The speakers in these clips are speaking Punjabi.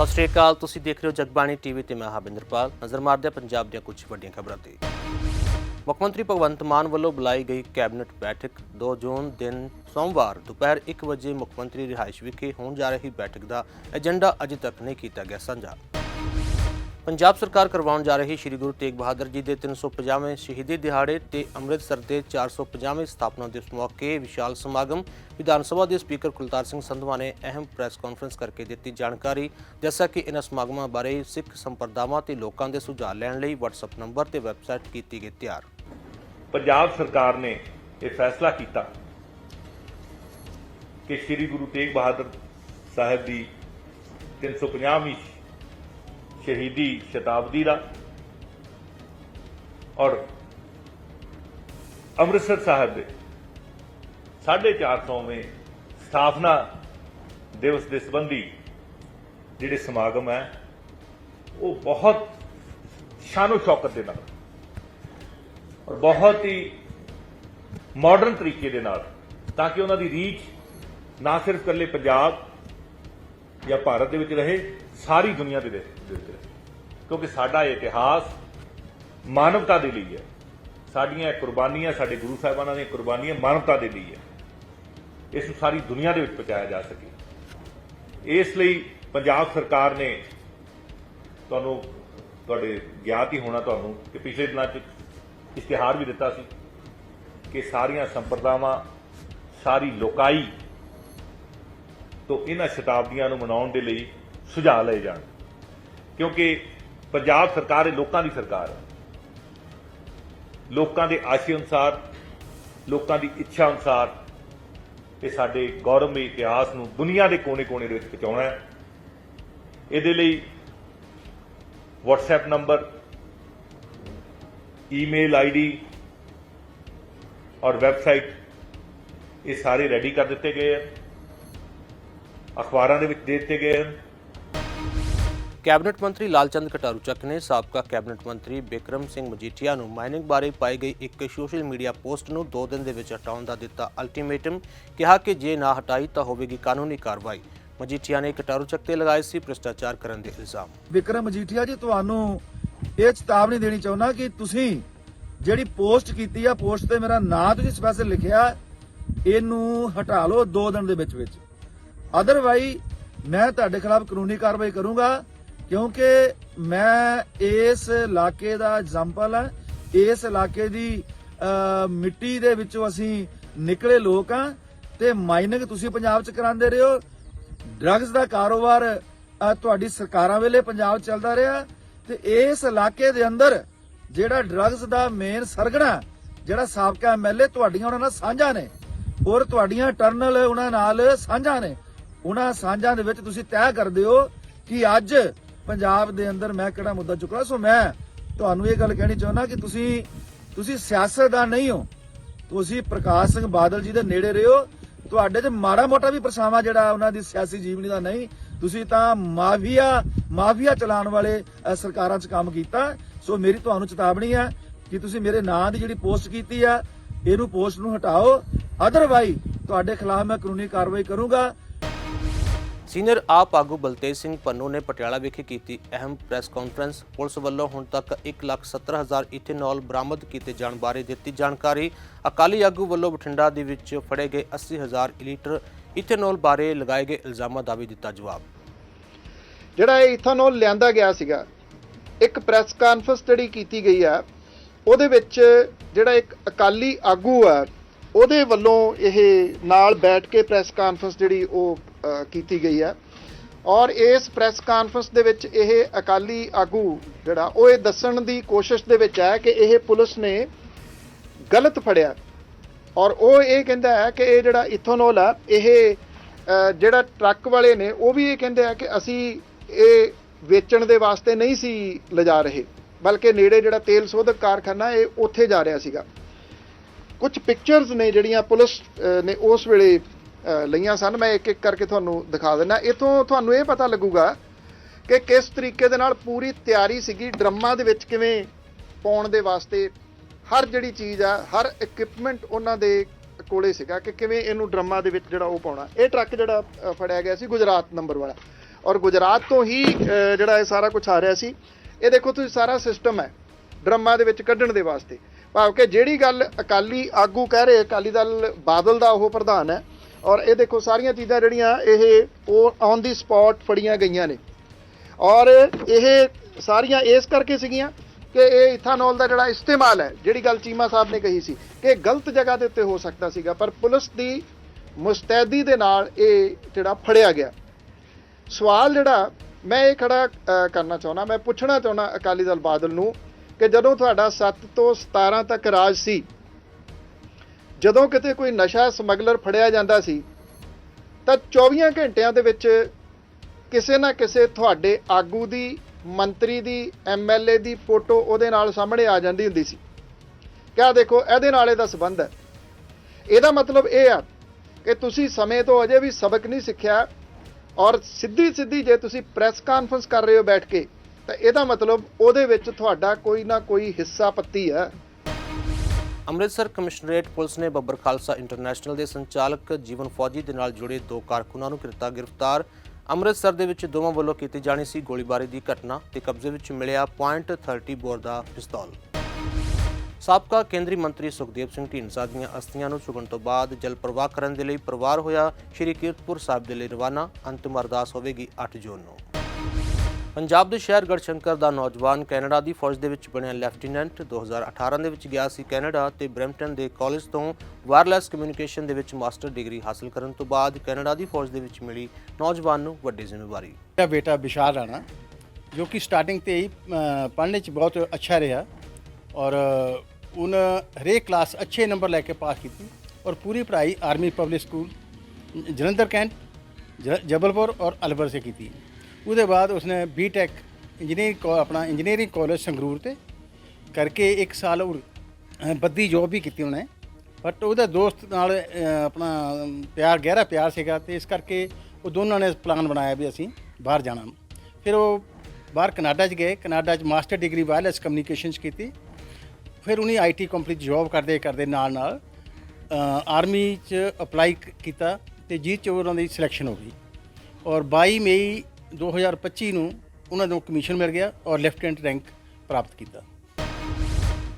ਸਤਿ ਸ਼੍ਰੀ ਅਕਾਲ, ਤੁਸੀਂ ਦੇਖ ਰਹੇ ਹੋ ਜਗਬਾਣੀ ਟੀਵੀ ਤੇ ਮੈਂ ਹਾਬਿੰਦਰਪਾਲ ਨਜ਼ਰ ਮਾਰਦੇ ਹਾਂ ਪੰਜਾਬ ਦੀਆਂ ਕੁਝ ਵੱਡੀਆਂ ਖਬਰਾਂ ਤੇ। ਮੁੱਖ ਮੰਤਰੀ ਭਗਵੰਤ ਮਾਨ ਵੱਲੋਂ ਬੁਲਾਈ ਗਈ ਕੈਬਨਿਟ ਬੈਠਕ 2 ਜੂਨ ਦਿਨ ਸੋਮਵਾਰ ਦੁਪਹਿਰ 1 ਵਜੇ ਮੁੱਖ ਮੰਤਰੀ ਰਿਹਾਇਸ਼ ਵਿਖੇ ਹੋਣ ਜਾ ਰਹੀ ਬੈਠਕ ਦਾ ਏਜੰਡਾ ਅਜੇ ਤੱਕ ਨਹੀਂ ਕੀਤਾ ਗਿਆ ਸਾਂਝਾ। ਪੰਜਾਬ ਸਰਕਾਰ ਕਰਵਾਉਣ ਜਾ ਰਹੀ ਸ੍ਰੀ ਗੁਰੂ ਤੇਗ ਬਹਾਦਰ ਜੀ ਦੇ 350ਵੇਂ ਸ਼ਹੀਦੀ ਦਿਹਾੜੇ ਤੇ ਅੰਮ੍ਰਿਤਸਰ ਦੇ 450ਵੇਂ ਸਥਾਪਨਾ ਦਿਵਸ ਮੌਕੇ ਵਿਸ਼ਾਲ ਸਮਾਗਮ ਵਿਧਾਨ ਸਭਾ ਦੇ ਸਪੀਕਰ ਕੁਲਤਾਰ ਸਿੰਘ ਸੰਧਵਾ ਨੇ ਅਹਿਮ ਪ੍ਰੈਸ ਕਾਨਫਰੰਸ ਕਰਕੇ ਦਿੱਤੀ ਜਾਣਕਾਰੀ ਜੈਸਾ ਕਿ ਇਹਨਾਂ ਸਮਾਗਮਾਂ ਬਾਰੇ ਸਿੱਖ ਸੰਪਰਦਾਵਾਂ ਤੇ ਲੋਕਾਂ ਦੇ ਸੁਝਾਅ ਲੈਣ ਲਈ WhatsApp ਨੰਬਰ ਤੇ ਵੈਬਸਾਈਟ ਕੀਤੀ ਗਈ ਤਿਆਰ। ਪੰਜਾਬ ਸਰਕਾਰ ਨੇ ਇਹ ਫੈਸਲਾ ਕੀਤਾ ਕਿ ਸ੍ਰੀ ਗੁਰੂ ਤੇਗ ਬਹਾਦਰ ਸਾਹਿਬ ਦੀ 350ਵੀਂ ਸ਼ਹੀਦੀ ਸ਼ਤਾਬਦੀ ਦਾ ਔਰ ਅੰਮ੍ਰਿਤਸਰ ਸਾਹਿਬ ਦੇ 450ਵੇਂ ਸਥਾਪਨਾ ਦਿਵਸ ਦੇ ਸੰਬੰਧੀ ਜਿਹੜੇ ਸਮਾਗਮ ਹੈ, ਉਹ ਬਹੁਤ ਸ਼ਾਨੋ ਸ਼ੌਕਤ ਦੇ ਨਾਲ ਔਰ ਬਹੁਤ ਹੀ ਮਾਡਰਨ ਤਰੀਕੇ ਦੇ ਨਾਲ ਤਾਂ ਕਿ ਉਹਨਾਂ ਦੀ ਰੀਚ ਨਾ ਸਿਰਫ ਇਕੱਲੇ ਪੰਜਾਬ ਜਾਂ ਭਾਰਤ ਦੇ ਵਿੱਚ ਰਹੇ ਸਾਰੀ ਦੁਨੀਆ ਦੇ ਵਿੱਚ ਰਹੇ ਕਿਉਂਕਿ ਸਾਡਾ ਇਤਿਹਾਸ ਮਾਨਵਤਾ ਦੇ ਲਈ ਹੈ। ਸਾਡੀਆਂ ਇਹ ਕੁਰਬਾਨੀਆਂ, ਸਾਡੇ ਗੁਰੂ ਸਾਹਿਬਾਨਾਂ ਦੀਆਂ ਕੁਰਬਾਨੀਆਂ ਮਾਨਵਤਾ ਦੇ ਲਈ ਹੈ। ਇਸ ਨੂੰ ਸਾਰੀ ਦੁਨੀਆ ਦੇ ਵਿੱਚ ਪਹੁੰਚਾਇਆ ਜਾ ਸਕੇ। ਇਸ ਲਈ ਪੰਜਾਬ ਸਰਕਾਰ ਨੇ ਤੁਹਾਨੂੰ, ਤੁਹਾਡੇ ਗਿਆਤ ਹੀ ਹੋਣਾ ਤੁਹਾਨੂੰ ਕਿ ਪਿਛਲੇ ਦਿਨਾਂ 'ਚ ਇਸ਼ਤਿਹਾਰ ਵੀ ਦਿੱਤਾ ਸੀ ਕਿ ਸਾਰੀਆਂ ਸੰਪਰਦਾਵਾਂ, ਸਾਰੀ ਲੋਕਾਈ ਤੋਂ ਇਹਨਾਂ ਸ਼ਤਾਬਦੀਆਂ ਨੂੰ ਮਨਾਉਣ ਦੇ ਲਈ ਸੁਝਾਅ ਲਏ ਜਾਣ। ਕਿਉਂਕਿ ਪੰਜਾਬ ਸਰਕਾਰ ਇਹ ਲੋਕਾਂ ਦੀ ਸਰਕਾਰ ਹੈ। ਲੋਕਾਂ ਦੇ ਆਸ਼ੇ ਅਨੁਸਾਰ, ਲੋਕਾਂ ਦੀ ਇੱਛਾ ਅਨੁਸਾਰ ਇਹ ਸਾਡੇ ਗੌਰਵਮਈ ਇਤਿਹਾਸ ਨੂੰ ਦੁਨੀਆ ਦੇ ਕੋਨੇ-ਕੋਨੇ ਦੇ ਵਿੱਚ ਪਹੁੰਚਾਉਣਾ ਹੈ। ਇਹਦੇ ਲਈ WhatsApp ਨੰਬਰ, ਈਮੇਲ ਆਈਡੀ ਔਰ ਵੈਬਸਾਈਟ ਇਹ ਸਾਰੇ ਰੈਡੀ ਕਰ ਦਿੱਤੇ ਗਏ ਹਨ। ਅਖਬਾਰਾਂ ਦੇ ਵਿੱਚ ਦੇ ਦਿੱਤੇ ਗਏ ਹਨ। ਕੈਬਨਿਟ ਮੰਤਰੀ ਲਾਲਚੰਦ ਕਟਾਰੂ ਚੱਕ ਨੇ ਸਾਬਕਾ ਕੈਬਨਿਟ ਮੰਤਰੀ ਬਿਕਰਮ ਸਿੰਘ ਮਜੀਠੀਆ ਨੂੰ ਮਾਈਨਿੰਗ ਬਾਰੇ ਪਾਈ ਗਈ ਇੱਕ ਸੋਸ਼ਲ ਮੀਡੀਆ ਪੋਸਟ ਨੂੰ 2 ਦਿਨ ਦੇ ਵਿੱਚ ਹਟਾਉਣ ਦਾ ਦਿੱਤਾ ਅਲਟੀਮੇਟਮ, ਕਿਹਾ ਕਿ ਜੇ ਨਾ ਹਟਾਈ ਤਾਂ ਹੋਵੇਗੀ ਕਾਨੂੰਨੀ ਕਾਰਵਾਈ। ਮਜੀਠੀਆ ਨੇ ਕਟਾਰੂ ਚੱਕ ਤੇ ਲਗਾਏ ਸੀ ਭ੍ਰਿਸ਼ਟਾਚਾਰ ਕਰਨ ਦੇ ਇਲਜ਼ਾਮ। ਵਿਕਰਮ ਮਜੀਠੀਆ ਜੀ, ਤੁਹਾਨੂੰ ਇਹ ਚੇਤਾਵਨੀ ਦੇਣੀ ਚਾਹੁੰਦਾ ਕਿ ਤੁਸੀਂ ਜਿਹੜੀ ਪੋਸਟ ਕੀਤੀ ਆ, ਪੋਸਟ ਤੇ ਮੇਰਾ ਨਾਂ ਤੁਸੀਂ ਸਪੈਸ਼ਲ ਲਿਖਿਆ, ਇਹਨੂੰ ਹਟਾ ਲਓ 2 ਦਿਨ ਦੇ ਵਿੱਚ ਵਿੱਚ। ਅਦਰਵਾਈ ਮੈਂ ਤੁਹਾਡੇ ਖਿਲਾਫ ਕਾਨੂੰਨੀ ਕਾਰਵਾਈ ਕਰੂੰਗਾ। ਕਿਉਂਕਿ ਮੈਂ ਇਸ ਇਲਾਕੇ ਦਾ ਐਗਜ਼ਾਮਪਲ ਆ, ਇਸ ਇਲਾਕੇ ਦੀ ਮਿੱਟੀ ਦੇ ਵਿੱਚੋਂ ਅਸੀਂ ਨਿਕਲੇ ਲੋਕ ਆ, ਤੇ ਮਾਈਨਿੰਗ ਤੁਸੀਂ ਪੰਜਾਬ 'ਚ ਕਰਾਉਂਦੇ ਰਹੇ ਹੋ। ਡਰੱਗਸ ਦਾ ਕਾਰੋਬਾਰ ਤੁਹਾਡੀ ਸਰਕਾਰਾਂ ਵੇਲੇ ਪੰਜਾਬ 'ਚ ਚੱਲਦਾ ਰਿਹਾ, ਤੇ ਇਸ ਇਲਾਕੇ ਦੇ ਅੰਦਰ ਜਿਹੜਾ ਡਰੱਗਸ ਦਾ ਮੇਨ ਸਰਗਣਾ, ਜਿਹੜਾ ਸਾਬਕਾ ਐਮਐਲਏ ਤੁਹਾਡੀਆਂ ਉਹਨਾਂ ਨਾਲ ਸਾਂਝਾ ਨੇ। ਔਰ ਤੁਹਾਡੀਆਂ ਟਰਨਲ ਉਹਨਾਂ ਨਾਲ ਸਾਂਝਾ ਨੇ। ਉਹਨਾਂ ਸਾਂਝਾਂ ਦੇ ਵਿੱਚ ਤੁਸੀਂ ਤੈਅ ਕਰਦੇ ਹੋ ਕਿ ਅੱਜ ਪੰਜਾਬ ਦੇ ਅੰਦਰ ਮੈਂ ਕਿਹੜਾ ਮੁੱਦਾ ਚੁੱਕਣਾ? ਸੋ ਮੈਂ ਤੁਹਾਨੂੰ ਇਹ ਗੱਲ ਕਹਿਣੀ ਚਾਹੁੰਦਾ ਕਿ ਤੁਸੀਂ ਤੁਸੀਂ ਸਿਆਸਤਦਾਨ ਨਹੀਂ ਹੋ। ਤੁਸੀਂ ਪ੍ਰਕਾਸ਼ ਸਿੰਘ ਬਾਦਲ ਜੀ ਦੇ ਨੇੜੇ ਰਹੋ ਤੁਹਾਡੇ 'ਚ ਮਾੜਾ ਮੋਟਾ ਵੀ ਪਰਛਾਵਾਂ ਜਿਹੜਾ ਉਹਨਾਂ ਦੀ ਸਿਆਸੀ ਜੀਵਨੀ ਦਾ ਨਹੀਂ। ਤੁਸੀਂ ਤਾਂ ਮਾਫੀਆ ਮਾਫੀਆ ਚਲਾਉਣ ਵਾਲੇ ਸਰਕਾਰਾਂ 'ਚ ਕੰਮ ਕੀਤਾ। ਸੋ ਮੇਰੀ ਤੁਹਾਨੂੰ ਚੇਤਾਵਨੀ ਹੈ ਕਿ ਤੁਸੀਂ ਮੇਰੇ ਨਾਂ ਦੀ ਜਿਹੜੀ ਪੋਸਟ ਕੀਤੀ ਆ, ਇਹਨੂੰ ਪੋਸਟ ਨੂੰ ਹਟਾਓ। ਅਦਰਵਾਈ ਤੁਹਾਡੇ ਖਿਲਾਫ ਮੈਂ ਕਾਨੂੰਨੀ ਕਾਰਵਾਈ ਕਰੂੰਗਾ। ਸੀਨੀਅਰ ਆਪ ਆਗੂ ਬਲਤੇਜ ਸਿੰਘ ਪੰਨੂ ਨੇ ਪਟਿਆਲਾ ਵਿਖੇ ਕੀਤੀ ਅਹਿਮ ਪ੍ਰੈਸ ਕਾਨਫਰੰਸ। ਪੁਲਿਸ ਵੱਲੋਂ ਹੁਣ ਤੱਕ 1,70,000 ਇਥੇਨੋਲ ਬਰਾਮਦ ਕੀਤੇ ਜਾਣ ਬਾਰੇ ਦਿੱਤੀ ਜਾਣਕਾਰੀ। ਅਕਾਲੀ ਆਗੂ ਵੱਲੋਂ ਬਠਿੰਡਾ ਦੇ ਵਿੱਚ ਫੜੇ ਗਏ 80,000 ਲੀਟਰ ਇਥੇਨੋਲ ਬਾਰੇ ਲਗਾਏ ਗਏ ਇਲਜ਼ਾਮਾਂ ਦਾ ਵੀ ਦਿੱਤਾ ਜਵਾਬ। ਜਿਹੜਾ ਇਹ ਇਥੇਨੋਲ ਲਿਆਂਦਾ ਗਿਆ ਸੀਗਾ ਇੱਕ ਪ੍ਰੈਸ ਕਾਨਫਰੰਸ ਜਿਹੜੀ ਕੀਤੀ ਗਈ ਆ ਉਹਦੇ ਵਿੱਚ ਜਿਹੜਾ ਇੱਕ ਅਕਾਲੀ ਆਗੂ ਆ ਉਹਦੇ ਵੱਲੋਂ ਇਹ ਨਾਲ ਬੈਠ ਕੇ ਪ੍ਰੈਸ ਕਾਨਫਰੰਸ ਜਿਹੜੀ ਉਹ ਕੀਤੀ ਗਈ ਹੈ। ਔਰ ਇਸ ਪ੍ਰੈਸ ਕਾਨਫਰੰਸ ਦੇ ਵਿੱਚ ਇਹ ਅਕਾਲੀ ਆਗੂ ਜਿਹੜਾ, ਉਹ ਇਹ ਦੱਸਣ ਦੀ ਕੋਸ਼ਿਸ਼ ਦੇ ਵਿੱਚ ਹੈ ਕਿ ਇਹ ਪੁਲਿਸ ਨੇ ਗਲਤ ਫੜਿਆ। ਔਰ ਉਹ ਇਹ ਕਹਿੰਦਾ ਹੈ ਕਿ ਇਹ ਜਿਹੜਾ ਇਥੋਨੋਲ ਆ, ਇਹ ਜਿਹੜਾ ਟਰੱਕ ਵਾਲੇ ਨੇ, ਉਹ ਵੀ ਇਹ ਕਹਿੰਦੇ ਆ ਕਿ ਅਸੀਂ ਇਹ ਵੇਚਣ ਦੇ ਵਾਸਤੇ ਨਹੀਂ ਸੀ ਲਿਜਾ ਰਹੇ, ਬਲਕਿ ਨੇੜੇ ਜਿਹੜਾ ਤੇਲ ਸੋਧਕ ਕਾਰਖਾਨਾ, ਇਹ ਉੱਥੇ ਜਾ ਰਿਹਾ ਸੀਗਾ। ਕੁਝ ਪਿਕਚਰਸ ਨੇ ਜਿਹੜੀਆਂ ਪੁਲਿਸ ਨੇ ਉਸ ਵੇਲੇ ਲਈਆਂ ਸਨ। ਮੈਂ ਇੱਕ ਇੱਕ ਕਰਕੇ ਤੁਹਾਨੂੰ ਦਿਖਾ ਦਿੰਦਾ। ਇਥੋਂ ਤੁਹਾਨੂੰ ਇਹ ਪਤਾ ਲੱਗੂਗਾ ਕਿ ਕਿਸ ਤਰੀਕੇ ਦੇ ਨਾਲ ਪੂਰੀ ਤਿਆਰੀ ਸੀਗੀ ਡਰਮਾਂ ਦੇ ਵਿੱਚ ਕਿਵੇਂ ਪਾਉਣ ਦੇ ਵਾਸਤੇ। ਹਰ ਜਿਹੜੀ ਚੀਜ਼ ਆ, ਹਰ ਇਕਵਿਪਮੈਂਟ ਉਹਨਾਂ ਦੇ ਕੋਲੇ ਸੀਗਾ ਕਿ ਕਿਵੇਂ ਇਹਨੂੰ ਡਰਮਾਂ ਦੇ ਵਿੱਚ ਜਿਹੜਾ ਉਹ ਪਾਉਣਾ। ਇਹ ਟਰੱਕ ਜਿਹੜਾ ਫੜਿਆ ਗਿਆ ਸੀ ਗੁਜਰਾਤ ਨੰਬਰ ਵਾਲਾ। ਔਰ ਗੁਜਰਾਤ ਤੋਂ ਹੀ ਜਿਹੜਾ ਇਹ ਸਾਰਾ ਕੁਝ ਆ ਰਿਹਾ ਸੀ, ਇਹ ਦੇਖੋ ਤੁਸੀਂ ਸਾਰਾ ਸਿਸਟਮ ਹੈ ਡਰਮਾਂ ਦੇ ਵਿੱਚ ਕੱਢਣ ਦੇ ਵਾਸਤੇ। ਭਾਵ ਕਿ ਜਿਹੜੀ ਗੱਲ ਅਕਾਲੀ ਆਗੂ ਕਹਿ ਰਹੇ, ਅਕਾਲੀ ਦਲ ਬਾਦਲ ਦਾ ਉਹ ਪ੍ਰਧਾਨ ਹੈ ਔਰ ਇਹ ਦੇਖੋ, ਸਾਰੀਆਂ ਚੀਜ਼ਾਂ ਜਿਹੜੀਆਂ ਇਹ ਉਹ ਔਨ ਦੀ ਸਪੌਟ ਫੜੀਆਂ ਗਈਆਂ ਨੇ। ਔਰ ਇਹ ਸਾਰੀਆਂ ਇਸ ਕਰਕੇ ਸੀਗੀਆਂ ਕਿ ਇਹ ਇਥਾਨੋਲ ਦਾ ਜਿਹੜਾ ਇਸਤੇਮਾਲ ਹੈ, ਜਿਹੜੀ ਗੱਲ ਚੀਮਾ ਸਾਹਿਬ ਨੇ ਕਹੀ ਸੀ ਕਿ ਗਲਤ ਜਗ੍ਹਾ ਦੇ ਉੱਤੇ ਹੋ ਸਕਦਾ ਸੀਗਾ, ਪਰ ਪੁਲਿਸ ਦੀ ਮੁਸਤੈਦੀ ਦੇ ਨਾਲ ਇਹ ਜਿਹੜਾ ਫੜਿਆ ਗਿਆ। ਸਵਾਲ ਜਿਹੜਾ ਮੈਂ ਇਹ ਖੜਾ ਕਰਨਾ ਚਾਹੁੰਦਾ, ਮੈਂ ਪੁੱਛਣਾ ਚਾਹੁੰਦਾ ਅਕਾਲੀ ਦਲ ਬਾਦਲ ਨੂੰ ਕਿ ਜਦੋਂ ਤੁਹਾਡਾ 7 ਤੋਂ 17 ਤੱਕ ਰਾਜ ਸੀ ਜਦੋਂ ਕਿਤੇ ਕੋਈ ਨਸ਼ਾ ਸਮਗਲਰ ਫੜਿਆ ਜਾਂਦਾ ਸੀ, ਤਾਂ 24 ਘੰਟਿਆਂ ਦੇ ਵਿੱਚ ਕਿਸੇ ਨਾ ਕਿਸੇ ਤੁਹਾਡੇ ਆਗੂ ਦੀ, ਮੰਤਰੀ ਦੀ ਐਮਐਲਏ ਦੀ ਫੋਟੋ ਉਹਦੇ ਨਾਲ ਸਾਹਮਣੇ ਆ ਜਾਂਦੀ ਹੁੰਦੀ ਸੀ। ਕਿਆ ਦੇਖੋ, ਇਹਦੇ ਨਾਲ ਇਹਦਾ ਸੰਬੰਧ ਹੈ। ਇਹਦਾ ਮਤਲਬ ਇਹ ਆ ਕਿ ਤੁਸੀਂ ਸਮੇਂ ਤੋਂ ਅਜੇ ਵੀ ਸਬਕ ਨਹੀਂ ਸਿੱਖਿਆ ਔਰ ਸਿੱਧੀ ਸਿੱਧੀ ਜੇ ਤੁਸੀਂ ਪ੍ਰੈਸ ਕਾਨਫਰੰਸ ਕਰ ਰਹੇ ਹੋ ਬੈਠ ਕੇ, ਤਾਂ ਇਹਦਾ ਮਤਲਬ ਉਹਦੇ ਵਿੱਚ ਤੁਹਾਡਾ ਕੋਈ ਨਾ ਕੋਈ ਹਿੱਸਾ ਪੱਤੀ ਹੈ ਅੰਮ੍ਰਿਤਸਰ ਕਮਿਸ਼ਨਰੇਟ ਪੁਲਿਸ ਨੇ ਬੱਬਰ ਖਾਲਸਾ ਇੰਟਰਨੈਸ਼ਨਲ ਦੇ ਸੰਚਾਲਕ ਜੀਵਨ ਫੌਜੀ ਦੇ ਨਾਲ ਜੁੜੇ ਦੋ ਕਾਰਕੁਨਾਂ ਨੂੰ ਕੀਤਾ ਗ੍ਰਿਫਤਾਰ। ਅੰਮ੍ਰਿਤਸਰ ਦੇ ਵਿੱਚ ਦੋਵਾਂ ਵੱਲੋਂ ਕੀਤੀ ਜਾਣੀ ਸੀ ਗੋਲੀਬਾਰੀ ਦੀ ਘਟਨਾ ਤੇ ਕਬਜ਼ੇ ਵਿੱਚ ਮਿਲਿਆ .30 ਬੋਰ ਦਾ ਪਿਸਤੌਲ। ਸਾਬਕਾ ਕੇਂਦਰੀ ਮੰਤਰੀ ਸੁਖਦੇਵ ਸਿੰਘ ਢੀਂਡਸਾ ਦੀਆਂ ਅਸਥੀਆਂ ਨੂੰ ਚੁਗਣ ਤੋਂ ਬਾਅਦ ਜਲ ਪ੍ਰਵਾਹ ਕਰਨ ਦੇ ਲਈ ਪਰਿਵਾਰ ਹੋਇਆ। ਸ਼੍ਰੀ ਕੀਰਤਪੁਰ ਸਾਹਿਬ ਦੇ ਲਈ ਰਵਾਨਾ। ਅੰਤਿਮ ਅਰਦਾਸ ਹੋਵੇਗੀ 8 ਜੂਨ ਨੂੰ। ਪੰਜਾਬ ਦੇ ਸ਼ਹਿਰ ਗੜਸ਼ੰਕਰ ਦਾ ਨੌਜਵਾਨ ਕੈਨੇਡਾ ਦੀ ਫੌਜ ਦੇ ਵਿੱਚ ਬਣਿਆ ਲੈਫਟੀਨੈਂਟ 2018 ਦੇ ਵਿੱਚ ਗਿਆ ਸੀ ਕੈਨੇਡਾ ਤੇ ਬਰੈਂਪਟਨ ਦੇ ਕਾਲਜ ਤੋਂ ਵਾਇਰਲੈਸ ਕਮਿਊਨੀਕੇਸ਼ਨ ਦੇ ਵਿੱਚ ਮਾਸਟਰ ਡਿਗਰੀ ਹਾਸਲ ਕਰਨ ਤੋਂ ਬਾਅਦ ਕੈਨੇਡਾ ਦੀ ਫੌਜ ਦੇ ਵਿੱਚ ਮਿਲੀ ਨੌਜਵਾਨ ਨੂੰ ਵੱਡੀ ਜ਼ਿੰਮੇਵਾਰੀ। ਮੇਰਾ ਬੇਟਾ ਵਿਸ਼ਾਲ ਰਾਣਾ ਜੋ ਕਿ ਸਟਾਰਟਿੰਗ ਤੇ ਹੀ ਅ, ਪੜ੍ਹਨੇ ਚ ਬਹੁਤ ਅੱਛਾ ਰਿਹਾ ਔਰ ਉਹਨ ਹਰੇਕ ਕਲਾਸ ਅੱਛੇ ਨੰਬਰ ਲੈ ਕੇ ਪਾਸ ਕੀਤੀ ਔਰ ਪੂਰੀ ਪੜ੍ਹਾਈ army public school Jalandhar cantt ਜ- ਜਬਲਪੁਰ ਔਰ ਅਲਵਰ ਸੇ ਕੀਤੀ। ਉਹਦੇ ਬਾਅਦ ਉਸਨੇ ਬੀਟੈਕ ਇੰਜੀਨੀਅਰਿੰਗ ਆਪਣਾ ਇੰਜੀਨੀਅਰਿੰਗ ਕਾਲਜ ਸੰਗਰੂਰ ਤੇ ਕਰਕੇ 1 ਸਾਲ ਬੱਦੀ ਜੋਬ ਵੀ ਕੀਤੀ ਉਹਨੇ। ਬਟ ਉਹਦਾ ਦੋਸਤ ਨਾਲ ਆਪਣਾ ਪਿਆਰ, ਗਹਿਰਾ ਪਿਆਰ ਸੀਗਾ ਤੇ ਇਸ ਕਰਕੇ ਉਹ ਦੋਨਾਂ ਨੇ ਪਲਾਨ ਬਣਾਇਆ ਵੀ ਅਸੀਂ ਬਾਹਰ ਜਾਣਾ। ਫਿਰ ਉਹ ਬਾਹਰ ਕਨਾਡਾ 'ਚ ਗਏ। ਕਨਾਡਾ 'ਚ ਮਾਸਟਰ ਡਿਗਰੀ ਵਾਇਰਲੈਸ ਕਮਿਊਨੀਕੇਸ਼ਨ 'ਚ ਕੀਤੀ। ਫਿਰ ਉਹਨੇ ਆਈਟੀ ਕੰਪਨੀ 'ਚ ਜੌਬ ਕਰਦੇ ਕਰਦੇ ਨਾਲ ਨਾਲ ਆਰਮੀ 'ਚ ਅਪਲਾਈ ਕੀਤਾ ਤੇ ਜਿਹ 'ਚ ਉਹਨਾਂ ਦੀ ਸਿਲੈਕਸ਼ਨ ਹੋ ਗਈ। ਔਰ 22 ਮਈ 2025 ਨੂੰ ਉਹਨਾਂ ਨੂੰ ਕਮਿਸ਼ਨ ਮਿਲ ਗਿਆ ਔਰ ਲੈਫਟੀਨੈਂਟ ਰੈਂਕ ਪ੍ਰਾਪਤ ਕੀਤਾ।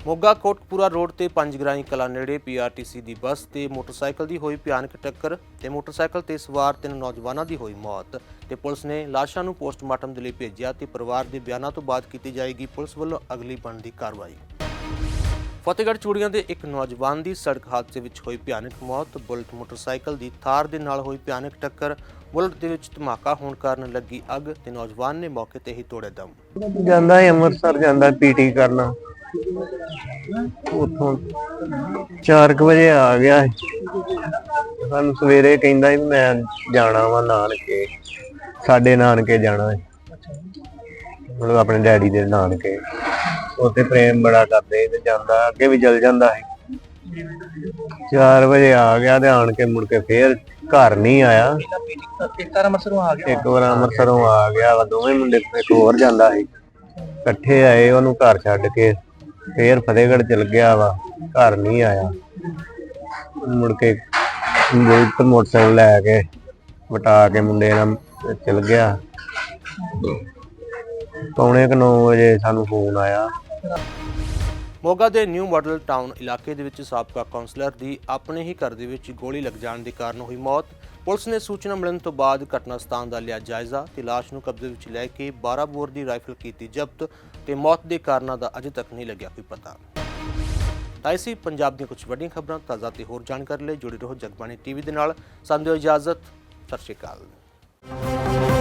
ਮੋਗਾ ਕੋਟਪੂਰਾ ਰੋਡ ਤੇ ਪੰਜਗਰਾਈ ਕਲਾ ਨੇੜੇ ਪੀਆਰਟੀਸੀ ਦੀ ਬੱਸ ਤੇ ਮੋਟਰਸਾਈਕਲ ਦੀ ਹੋਈ ਭਿਆਨਕ ਟੱਕਰ ਤੇ ਮੋਟਰਸਾਈਕਲ ਤੇ ਸਵਾਰ ਤਿੰਨ ਨੌਜਵਾਨਾਂ ਦੀ ਹੋਈ ਮੌਤ ਤੇ ਪੁਲਿਸ ਨੇ ਲਾਸ਼ਾਂ ਨੂੰ ਪੋਸਟਮਾਰਟਮ ਦੇ ਲਈ ਭੇਜਿਆ ਤੇ ਪਰਿਵਾਰ ਦੇ ਬਿਆਨਾਂ ਤੋਂ ਬਾਅਦ ਕੀਤੀ ਜਾਏਗੀ ਪੁਲਿਸ ਵੱਲੋਂ ਅਗਲੀ ਬਣਦੀ ਕਾਰਵਾਈ। ਫਤਿਹਗੜ੍ਹ ਚੂੜੀਆਂ ਦੇ ਇੱਕ ਨੌਜਵਾਨ ਦੀ ਸੜਕ ਹਾਦਸੇ ਵਿੱਚ ਹੋਈ ਭਿਆਨਕ ਮੌਤ। ਬੁਲਟ ਮੋਟਰਸਾਈਕਲ ਦੀ ਥਾਰ ਦੇ ਨਾਲ ਹੋਈ ਭਿਆਨਕ ਟੱਕਰ। ਬੁਲਟ ਦੇ ਵਿੱਚ ਧਮਾਕਾ ਹੋਣ ਕਾਰਨ ਲੱਗੀ ਅੱਗ ਤੇ ਨੌਜਵਾਨ ਨੇ ਮੌਕੇ ਤੇ ਹੀ ਤੋੜਿਆ ਦਮ। ਜਾਂਦਾ ਹੈ ਅੰਮ੍ਰਿਤਸਰ, ਜਾਂਦਾ ਪੀਟੀ ਕਰਨ। ਉਥੋਂ 4 ਵਜੇ ਆ ਗਿਆ ਸਾਨੂੰ ਸਵੇਰੇ ਕਹਿੰਦਾ ਮੈਂ ਜਾਣਾ ਵਾ ਨਾਨਕੇ, ਸਾਡੇ ਨਾਨਕੇ ਜਾਣਾ ਹੈ ਮਤਲਬ ਆਪਣੇ ਡੈਡੀ ਦੇ ਨਾਨਕੇ। ਉੱਥੇ ਪ੍ਰੇਮ ਬੜਾ ਕਰਦੇ ਤੇ ਜਾਂਦਾ, ਅੱਗੇ ਵੀ ਚਲ ਜਾਂਦਾ ਸੀ। 4 ਵਜੇ ਆ ਗਿਆ ਤੇ ਆਣ ਕੇ ਮੁੜ ਕੇ ਫੇਰ ਘਰ ਨਹੀਂ ਆਇਆ। ਇੱਕ ਵਾਰ ਅੰਮ੍ਰਿਤਸਰੋਂ ਆ ਗਿਆ ਇੱਕ ਵਾਰ ਅੰਮ੍ਰਿਤਸਰੋਂ ਆ ਗਿਆ ਵਾ, ਦੋਵੇਂ ਮੁੰਡੇ ਇੱਕ ਹੋਰ ਜਾਂਦਾ ਸੀ। ਇਕੱਠੇ ਆਏ, ਉਹਨੂੰ ਘਰ ਛੱਡ ਕੇ ਫੇਰ ਫਤਿਹਗੜ੍ਹ ਚਲ ਗਿਆ ਵਾ, ਘਰ ਨਹੀਂ ਆਇਆ। ਮੁੜ ਕੇ ਬੁਲਟ ਮੋਟਰਸਾਈਕਲ ਲੈ ਕੇ ਵਟਾ ਕੇ ਮੁੰਡੇ ਨਾਲ ਚਲ ਗਿਆ। ਪੌਣੇ 9 ਵਜੇ ਸਾਨੂੰ ਫੋਨ ਆਇਆ। ਮੋਗਾ ਦੇ ਨਿਊ ਮਾਡਲ ਟਾਊਨ ਇਲਾਕੇ ਦੇ ਵਿੱਚ ਸਾਬਕਾ ਕਾਉਂਸਲਰ ਦੀ ਆਪਣੇ ਹੀ ਘਰ ਦੇ ਵਿੱਚ ਗੋਲੀ ਲੱਗ ਜਾਣ ਦੇ ਕਾਰਨ ਹੋਈ ਮੌਤ। ਪੁਲਿਸ ਨੇ ਸੂਚਨਾ ਮਿਲਣ ਤੋਂ ਬਾਅਦ ਘਟਨਾ ਸਥਾਨ ਦਾ ਲਿਆ ਜਾਇਜ਼ਾ ਤੇ ਲਾਸ਼ ਨੂੰ ਕਬਜ਼ੇ ਵਿੱਚ ਲੈ ਕੇ 12 ਬੋਰ ਦੀ ਰਾਈਫਲ ਕੀਤੀ ਜ਼ਬਤ ਤੇ ਮੌਤ ਦੇ ਕਾਰਨਾਂ ਦਾ ਅਜੇ ਤੱਕ ਨਹੀਂ ਲੱਗਿਆ ਕੋਈ ਪਤਾ। ਤਾਂ ਪੰਜਾਬ ਦੀਆਂ ਕੁਝ ਵੱਡੀਆਂ ਖਬਰਾਂ, ਤਾਜ਼ਾ ਤੇ ਹੋਰ ਜਾਣਕਾਰੀ ਲਈ ਜੁੜੇ ਰਹੋ ਜਗਬਾਣੀ ਟੀਵੀ ਦੇ ਨਾਲ। ਸਾਨੂੰ ਦਿਓ ਇਜਾਜ਼ਤ। ਸਤਿ ਸ਼੍ਰੀ ਅਕਾਲ।